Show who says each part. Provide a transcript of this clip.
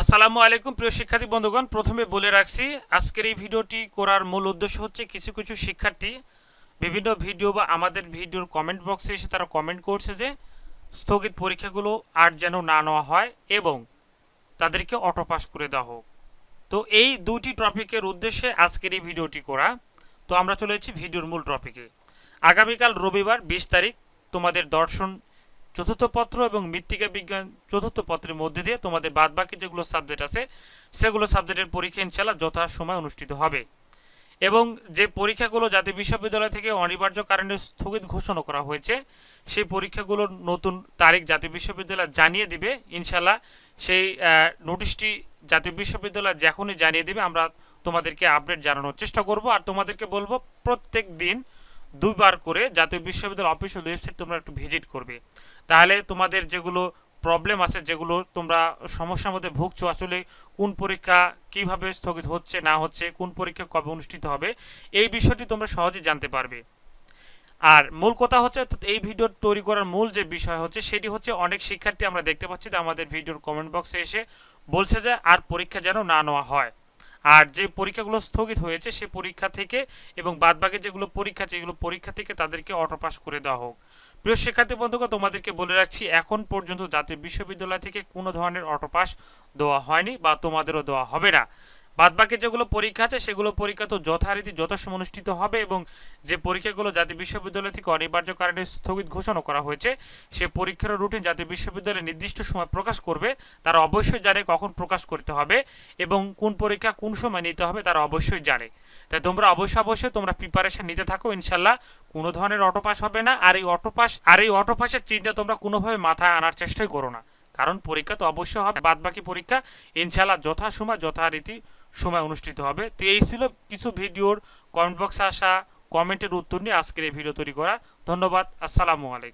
Speaker 1: আসসালামু আলাইকুম, প্রিয় শিক্ষার্থী বন্ধুগণ। প্রথমে বলে রাখছি, আজকের এই ভিডিওটি করার মূল উদ্দেশ্য হচ্ছে কিছু কিছু শিক্ষার্থী বিভিন্ন ভিডিও বা আমাদের ভিডিওর কমেন্ট বক্সে এসে তারা কমেন্ট করছে যে, স্থগিত পরীক্ষাগুলো আর যেন না নেওয়া হয় এবং তাদেরকে অটো পাস করে দেওয়া হোক। তো এই দুটি টপিকের উদ্দেশ্যে আজকের এই ভিডিওটি করা। তো আমরা চলে এসেছি ভিডিওর মূল টপিকে আগামীকাল রবিবার বিশ তারিখ, তোমাদের দর্শন চতুর্থ পত্র এবং মৃত্তিকা বিজ্ঞান চতুর্থ পত্রের মধ্যে দিয়ে তোমাদের বাদবাকি যেগুলো সাবজেক্ট আছে, সেগুলো সাবজেক্টের পরীক্ষা ইনশাল্লাহ যথা সময় অনুষ্ঠিত হবে। এবং যে পরীক্ষাগুলো জাতীয় বিশ্ববিদ্যালয় থেকে অনিবার্য কারণে স্থগিত ঘোষণা করা হয়েছে, সেই পরীক্ষাগুলোর নতুন তারিখ জাতীয় বিশ্ববিদ্যালয় জানিয়ে দিবে। ইনশাল্লাহ সেই নোটিশটি জাতীয় বিশ্ববিদ্যালয় যখনই জানিয়ে দিবে, আমরা তোমাদেরকে আপডেট জানানোর চেষ্টা করব। আর তোমাদেরকে বলব প্রত্যেক দিন দুইবার করে জাতীয় বিশ্ববিদ্যালয় অফিসিয়াল ওয়েবসাইট তোমরা একটু ভিজিট করবে। তাহলে তোমাদের যেগুলো প্রবলেম আছে, যেগুলো তোমরা সমস্যার মধ্যে ভুগছো, আসলে কোন পরীক্ষা কীভাবে স্থগিত হচ্ছে, না হচ্ছে, কোন পরীক্ষা কবে অনুষ্ঠিত হবে, এই বিষয়টি তোমরা সহজে জানতে পারবে। আর মূল কথা হচ্ছে এই ভিডিও তৈরি করার মূল যে বিষয় হচ্ছে, সেটি হচ্ছে অনেক শিক্ষার্থী আমরা দেখতে পাচ্ছি যে আমাদের ভিডিওর কমেন্ট বক্সে এসে বলছে যে, আর পরীক্ষা যেন না নেওয়া হয়। আর যে পরীক্ষাগুলো স্থগিত হয়েছে সে পরীক্ষা থেকে এবং বাদবাকি যেগুলো পরীক্ষা এগুলো পরীক্ষা থেকে তাদেরকে অটো পাস করে দেওয়া হোক। প্রিয় শিক্ষার্থী বন্ধুকে তোমাদেরকে বলে রাখছি, এখন পর্যন্ত জাতীয় বিশ্ববিদ্যালয় থেকে কোনো ধরনের অটো পাস দেওয়া হয়নি বা তোমাদেরও দেওয়া হবে না। বাদবাকি যেগুলো পরীক্ষা আছে, সেগুলো পরীক্ষা তো যথারীতি যথাসময় অনুষ্ঠিত হবে এবং যে পরীক্ষাগুলো জাতীয় বিশ্ববিদ্যালয় থেকে অনিবার্য কারণে স্থগিত ঘোষণা করা হয়েছে, সে পরীক্ষার রুটিন জাতীয় বিশ্ববিদ্যালয় নির্দিষ্ট সময় প্রকাশ করবে, তারা অবশ্যই জানে কখন প্রকাশ করতে হবে এবং কোন পরীক্ষা কোন সময় নিতে হবে তারা অবশ্যই জানে। তাই তোমরা অবশ্যই অবশ্যই তোমরা প্রিপারেশন নিতে থাকো ইনশাল্লাহ কোনো ধরনের অটোপাস হবে না, আর এই অটোপাস আর এই অটোপাসের চিন্তা তোমরা কোনোভাবে মাথায় আনার চেষ্টাই করো না। কারণ পরীক্ষা তো অবশ্যই হবে। বাদ বাকি পরীক্ষা ইনশাল্লাহ যথাসময় যথারীতি সময় অনুষ্ঠিত হবে। তো এই ছিল কিছু ভিডিওর কমেন্ট বক্সে আসা কমেন্টের উত্তর নিয়ে আজকের এই ভিডিও তৈরি করা। ধন্যবাদ। আসসালামু আলাইকুম।